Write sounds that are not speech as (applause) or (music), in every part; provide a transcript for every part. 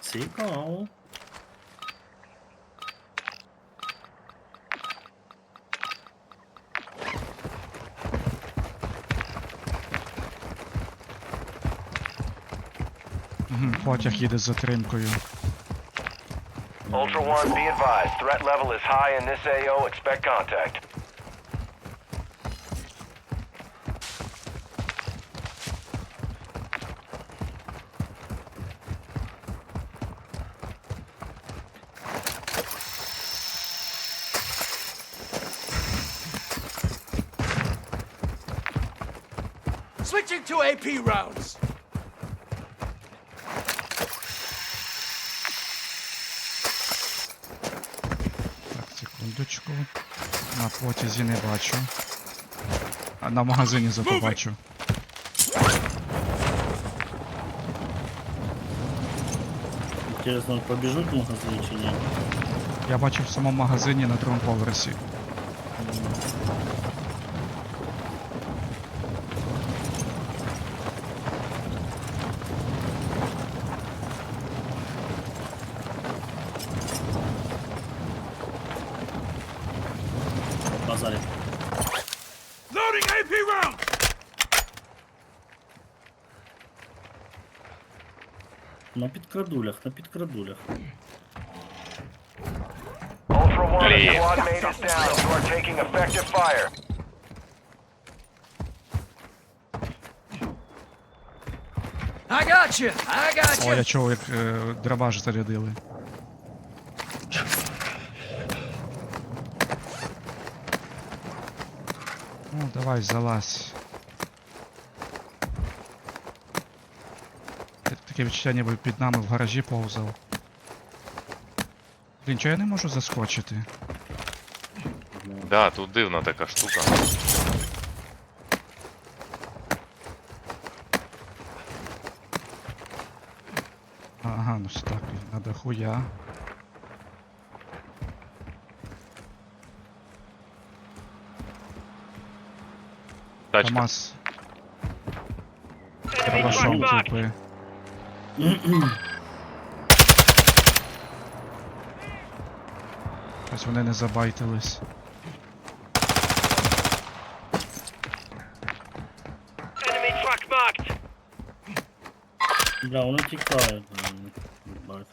Цікаво. Потяг їде з затримкою. Ultra One, be advised. Threat level is high in this AO. Expect contact. Switching to AP rounds. Так, секундочку. На потязі не бачу. А на магазині зато бачу. Інтересно, побіжуть в магазин чи ні? Я бачу в самому магазині на другому поверсі. Loading AP. На підкрадулях, на підкрадулях. Ultra One, a Leave. squad mate is down. You are taking effective fire. I got you. I got О, you. я чув, як е, драбаж зарядили. Ну, давай, залазь. Таке відчуття, ніби під нами в гаражі повзав. Блін, чого я не можу заскочити? Да, тут дивна така штука. Ага, ну так, на даху Тачка. КамАЗ. Дробашом тупи. Ось вони не забайтились. Enemy truck marked. Бля, вони тікають. блін. Бать.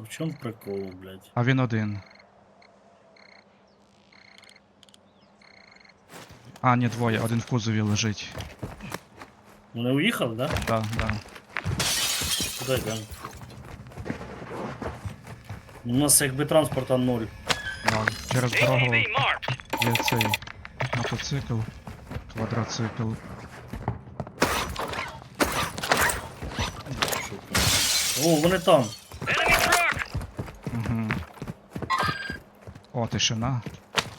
А В чому прикол, блядь? А він один. А, ні, двоє, один в кузові лежить. Вони уїхали, да? Да, да. Куди йдемо? У нас якби транспорта ноль. да. Через дорогу є цей мотоцикл, квадроцикл. О, вони там. Угу. О, тишина.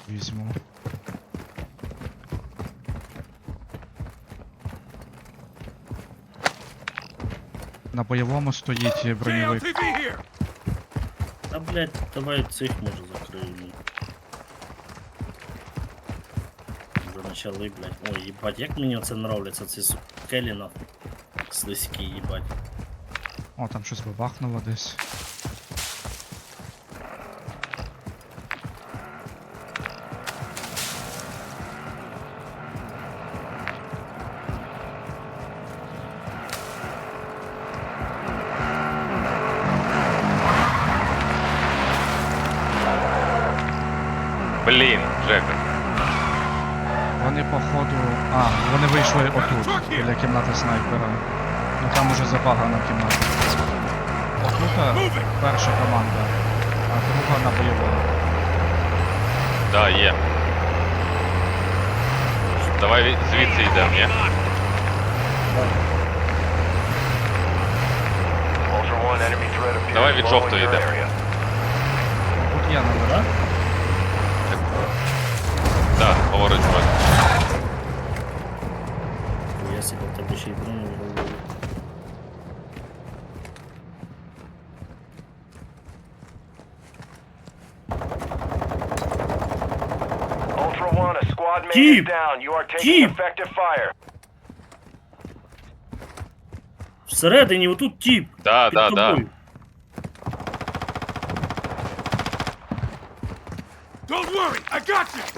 Візьму. На бойовому стоїть броньовик. Та блядь, давай цих може закриємо. Вже почали, блядь. Ой, їбать, як мені оце нравляться, ці скелі нахуй. Слизькі, їбать. О, там щось бабахнуло десь. Блін, Джека. Вони походу. А, вони вийшли отут, біля кімнати снайпера. Ну там уже забагана кімната. Отут перша команда, а друга на бойовому. Да, є. Давай звідси йдемо, ні? Давай від жовтої йдемо. Тут я на Да? Да, говорить Джек. Я себе в тебе ще й броню голову. Ultra One, a squad mate Keep. is down. You are taking Keep. effective fire. Всередині, отут тіп. Да, під да, да. тобою. Don't worry, I got you!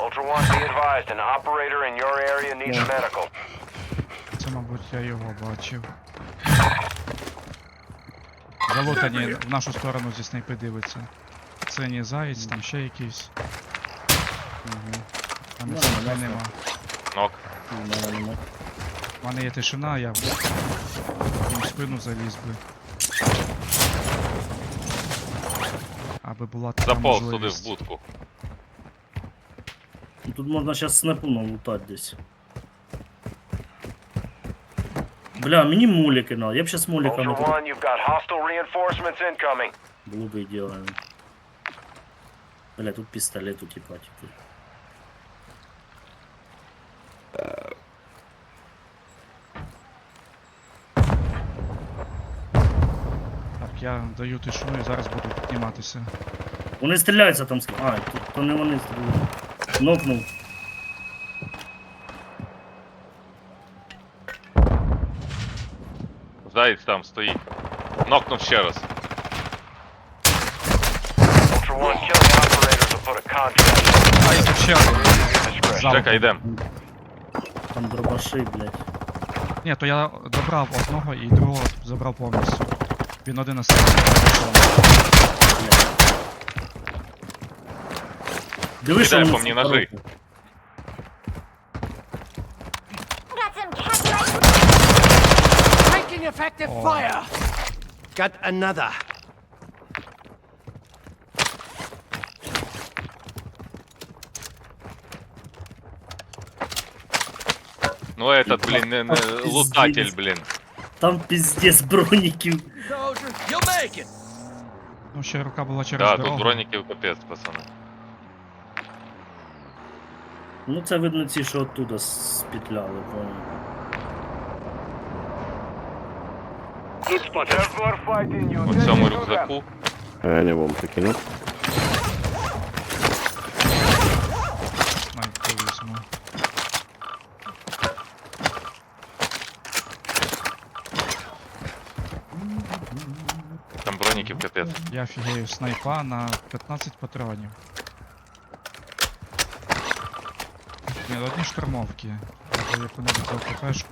Ultra One, be advised, an operator in your area needs Yeah. medical. Це, мабуть, я його бачив. Залутані в нашу сторону зі снайпи дивиться. Синій заєць, там ще якийсь. Там і Ну, снайпи нема. Нок. У мене нема. У мене є тишина, я їм в спину заліз би. Аби була така Заповз туди в можливість. будку. Тут можна зараз снайпу налутати десь. Бля, мені муліки надо. Я б reinforcements incoming. Було б ідеально. Бля, тут пістолет у типа типу. Так, я даю тишину і зараз буду підніматися. Вони стріляються там. А, тут то не вони стріляють. Нокнув. Заєць там стоїть. Нокнув ще раз. Ultra One, killing operators will put a contract А, і тут ще один. Зал. Чекай, йдем. Там дробаши, блядь. Ні, то я добрав одного і другого забрав повністю. Він один остався. Диви, що Кидай вони по мені ножи. роблять. Got some calculations. Taking effective fire! Got another. Ну этот, блін, не, не, Ах, лутатель, пиздец. блін. Там піздець броніків. Soldier, you'll make it! Ну, ще рука була через Да, дорогу. тут броніків капець, пацани. Ну це видно ці, що оттуда спітляли, понял. У цьому рюкзаку. А я не вам візьму. Там броніків капець. Я фігею снайпа на 15 патронів. Ні, одні штурмовки. Або яку-небудь ЛППшку.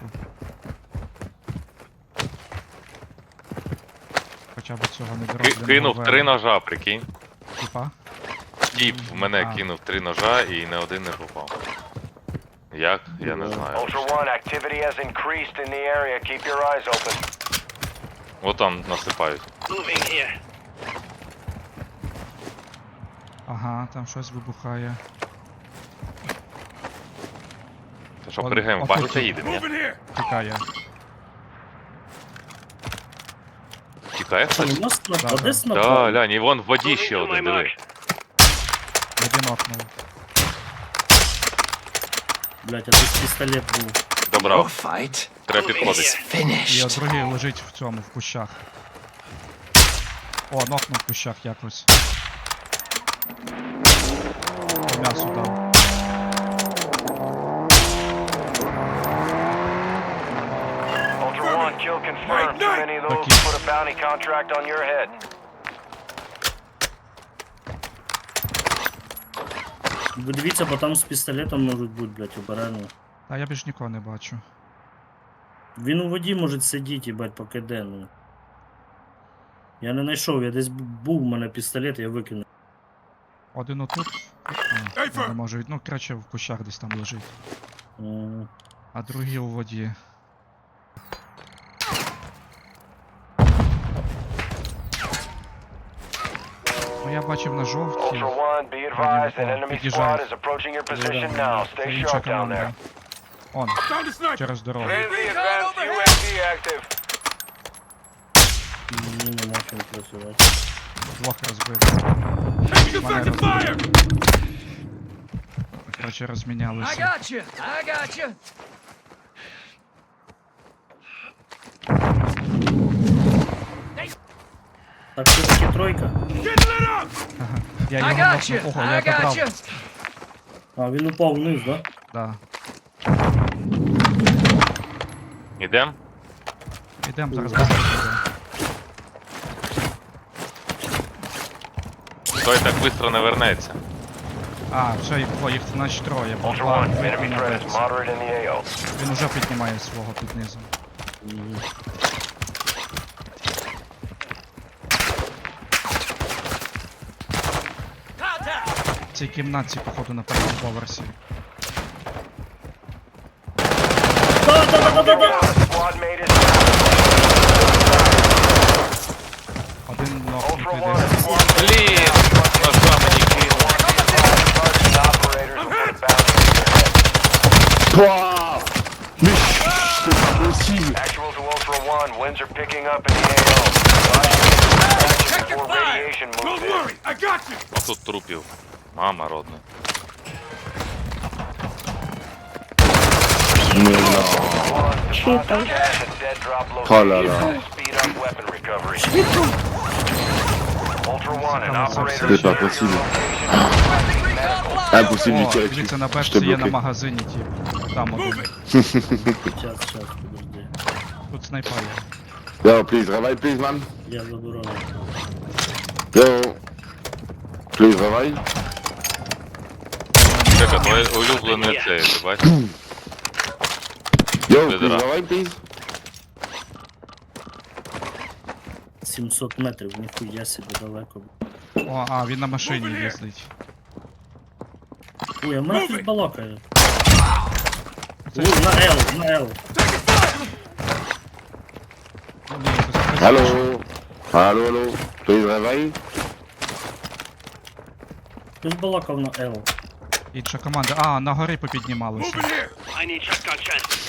Хоча б цього не Ки- Кинув три ножа, прикинь. Типа. Тіп в мене А. кинув три ножа і не один не попав. Як? Я не знаю. Ultra One, activity has increased in the area. Keep your eyes open. От там насипають. Ага, там щось вибухає. Та що, Он- пригаємо, он бачите, тут. їдемо, ні? Move in here! Тікає. Тікає Там хтось? у нас на Да, а да. де снайпа? Да, глянь, і вон в воді ще один, диви. Один окнув. Блять, а тут пістолет був. Добрав, fight треба підходити. І finished. от другий лежить в цьому, в кущах. О, нокнув в кущах якось. По м'ясу дав. Confirmed. Too many of those Okay. put a bounty contract on your head. Ви дивіться, бо там з пістолетом можуть бути, блять, обережно. А я більш нікого не бачу. Він у воді може сидіти, бать, поки де, ну. Я не знайшов, я десь був у мене пістолет, я викинув. Один отут. А, я не можу. від- Ну, коротше, в кущах десь там лежить. М, А другий у воді. бачив на жовтій. Ultra One, be advised, an enemy Під'їжджають. squad is approaching your position да, now. Це Stay інша sharp down команда. there. Он, Found a sniper! через дорогу. Friendly advanced UAV active. Мені нема чим працювати. Двох розбив. Taking effective fire! Коротше, I розмінялися. Так, це таки тройка. Ага. Я його Ого, я got А, він упав вниз, да? Да. Ідем? Ідемо зараз буде. Той так швидко не вернеться. А, все, їх двоє, їх значить троє. бо Ultra два One, enemy не threat is moderate in the AO. Він уже піднімає свого під низом. Цій кімнатці, походу, на першому поверсі. Squad mate is Один Ultra нокнутий One, десь. squad Блін! Ну що мені кинув? targeting operators will put a bounty on their head. Pouah Mais chut, c'est pas possible Actual to Ultra One, winds are picking up in the AO. Advise you to before radiation moves Don't in. worry, I got you. А тут трупів. Мама родна. Mais non One, deposit cash at dead drop Oh là location. là. Speed up weapon recovery. Ultra One, an Comment ça, operator c'est is pas near your possible. location. Impossible О, de tirer дивіться, dessus. на бешці є на магазині, тип. Там один. Подожди. Тут снайпа є. Yo, please, revive, please, man. Я забираю. Yo. Please, revive. Чека, твоє улюблене це, ти бачиш? Yo, Good please, enough. revive, 700 метрів, ніхуя собі далеко. О, а, він на машині їздить. Ой, а мене хтось балакає. Ой, на L, на L. Ні, хтось- хтось- Hello. Hello, hello. Please, revive. Хтось балакав на L. Інша команда. А, на гори попіднімалися. Moving here. Check fire, check.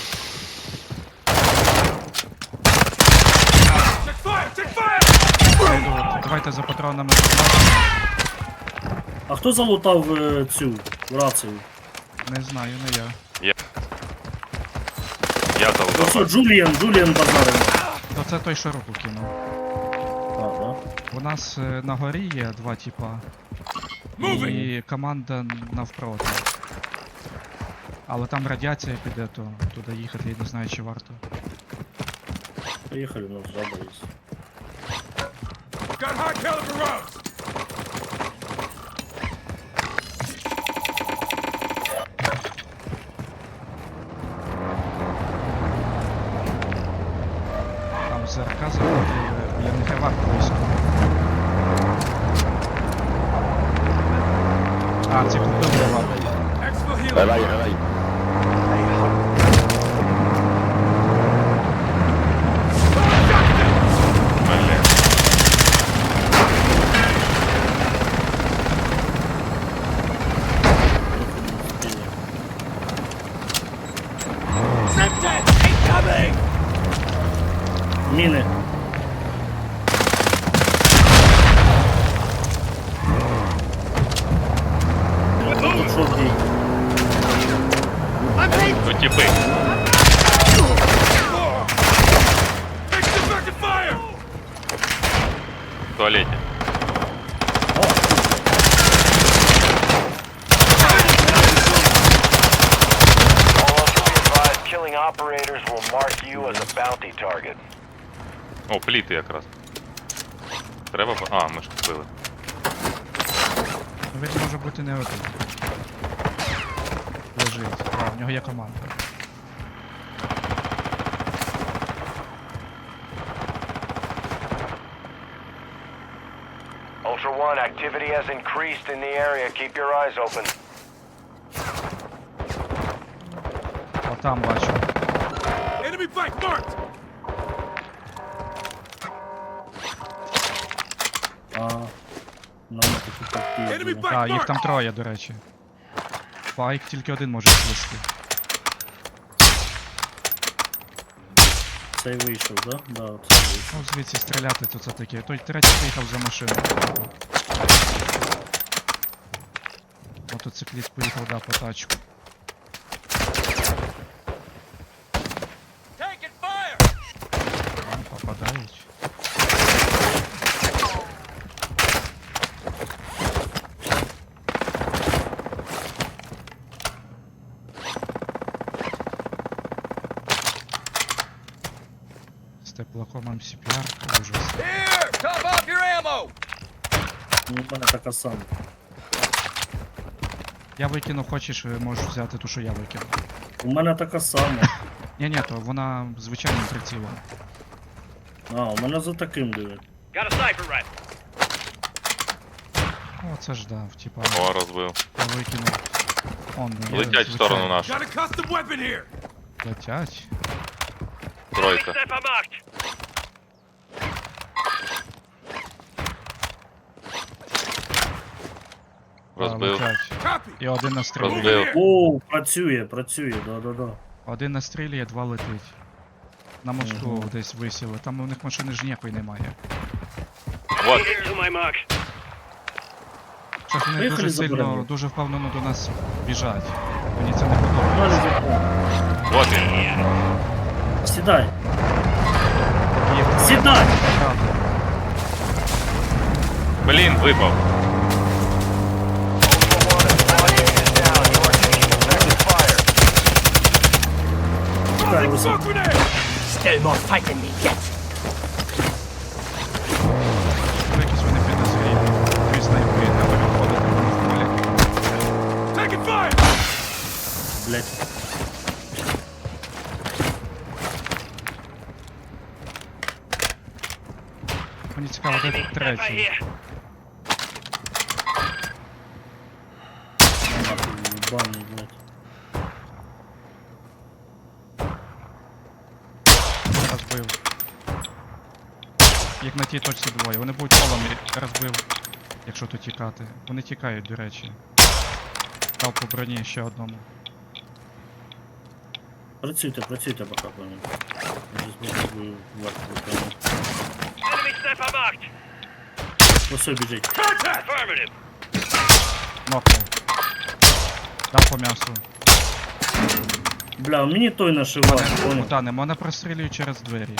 Давайте за патронами. А хто залутав е, цю рацію? Не знаю, не я. Я Оце залутав. Джуліан, Джуліан базарив. То це той, що руку кинув. А, да? У нас е, на горі є два типа. І команда навпроти. Але там радіація піде, то туди їхати я не знаю, чи варто. Поїхали, нас жаба. Got high caliber rounds. Там ЗРК заходить, я не варто あ、チップ踏ん。A bounty target. О, пліти якраз. Треба. А, ми ж купили. Він може бути не один. В нього є команда. Ultra One, activity has increased in the area. Keep your eyes open. Отам бачу. Enemy bike marked. А, нам такі. Enemy bike А, їх там троє, до речі. Байк тільки один може свисти. Цей вийшов, да? Да, цей вийшов. Ну, звідси стріляти, то це таке. Той третій приїхав за машиною. Мотоцикліст поїхав, да, по тачку. Попадають. теплаком МСПР, ужас. Here! Top off your ammo! Ну, у мене така сама. Я викину, хочеш, можеш взяти ту, що я викинув. У мене така сама. (laughs) Ні, ні, то вона звичайним прицілом. А, у мене за таким диви. Got a sniper rifle. О, це ж дав, типа, О, розбив. я викинув. Он, є Летять в сторону звичайний. нашу. Got a custom weapon here! Летять. Тройка. А, Розбив. І один настрілює. Розбив. О, працює, працює, да-да-да. Один настрілює, два летить. На мосту Мгм. десь висіли. Там у них машини ж ніякої немає. Вот. Щось вони Поїхали дуже сильно, броню. дуже впевнено до нас біжать. Мені це не У подобається. Вот він. Сідай, Їх сідай! правда. Блін, випав. Снайпи, треба відходити, вони в полі. Taking fire! Блять. Мені цікаво, де тут третій. Розбив. Їх на тій точці двоє. Вони будуть колом розбив, якщо тут тікати. Вони тікають, до речі. Дав по броні ще одному. Працюйте, працюйте поки по ним. Все біжить. Нокнув. Дав по м'ясу. Бля, мені той нашивав, понял. Богдане, мене прострілюють через двері.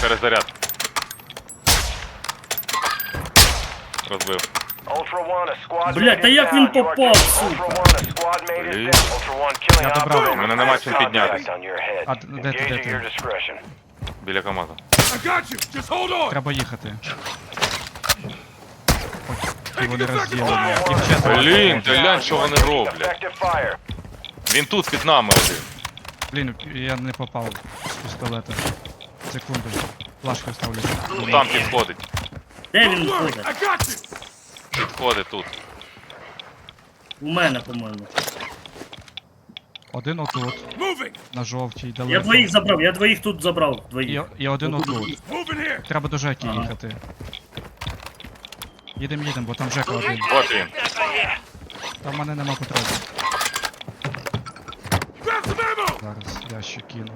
Перезаряд. Розбив. Ultra One, a squad Бля, mate та is як down. він You are попав, good. сука? Ultra One, a squad mate is Блін. down. Ultra One, killing Я добрав. operator Мене нема чим requires піднятись. contact on your head. А, де ти, де Engage at ти? your discretion. Біля КамАЗа. I got you! Just hold on! Треба їхати. І вони розділені. Їх четверо. Блін, ти глянь, що вони роблять. Він тут під нами один. Блін, я не попав з пістолета. Секунду. Флашку ставлю. Ну там підходить. Де він ходить? Підходить тут. У мене, по-моєму. Один отут, на жовтій, Я далеко. двоїх забрав, я двоїх тут забрав. І, Двоїх. і один отут. Треба до Жеки Ага. їхати. Їдем, їдем, бо там Жека один. Вот він. Там в мене нема ammo! Зараз я ще кину.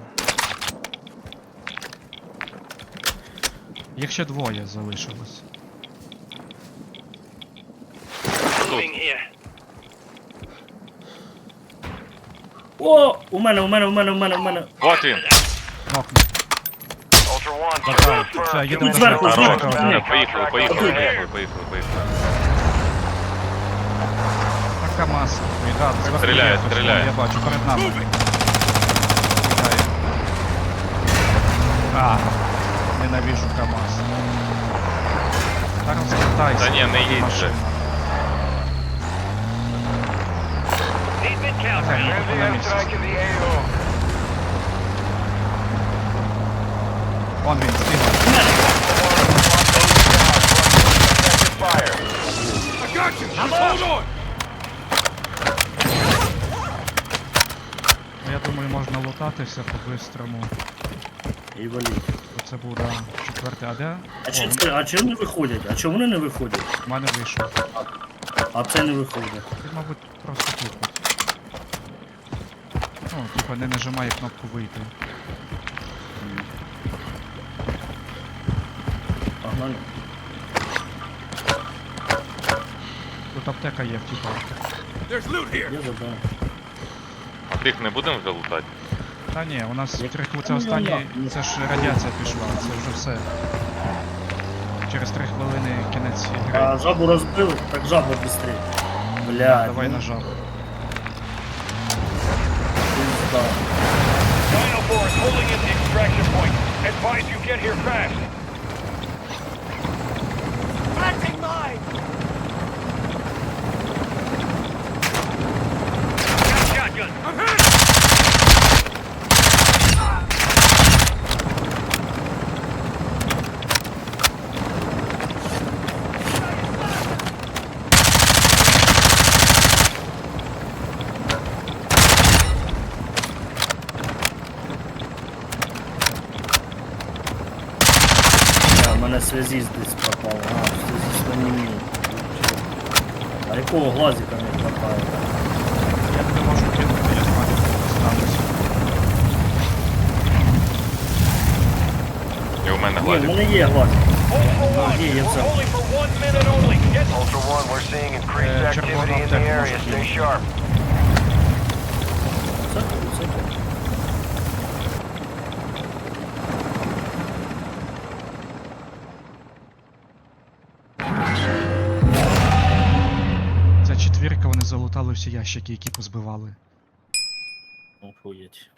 Їх ще двоє залишилось. О, у мене, у мене, у мене, у мене, у мене. Вот він. Нокнув. Ultra One, все, confirmed. їдемо Human до зверху, Жека. contact зверху, Жека on один. зверху. Поїхали, поїхали, your head. поїхали, поїхали, поїхали. Така маса. Ой, да, зверху Стріляє, є, стріляє. Я бачу, перед нами. Moving! Стріляє. А, ненавижу КамАЗ. Та розвертайся. Та ні, не їдь вже. Машина. Ага, ну, поки на Transient місці. strike in the AO. Вон він, стігав. Effective fire. I got you! Just hold on! Ну, Я думаю, можна лутатися по-бистрому. І валіть. Оце був, да, четвертий. А де? А чи це, а не виходять? А чому вони не виходять? в мене вийшов. А це не виходить. Він, мабуть, просто тупить. Ну, типа не нажимає кнопку вийти. Погнали. Тут аптека є, типа. А тих не будемо вже лутати? Та ні, у нас Як- три це останні. Це ж радіація пішла, це вже все. Через три хвилини кінець гри. А жабу розбили, так жабу швидше. Бля, Давай ну, на жабу. Да. Final Force holding in the extraction point. Advise you get here fast. Мене десь пропав. А, связіст на мені. А якого глазика не хватає? Я тебе можу кинути, я знаю, що станеться. І у мене Ні, в гладик. мене є глазик. Ultra One, we're Ultra One, seeing increased Е, activity in the area. Stay sharp. Всі ящики, які позбивали. Охуєть.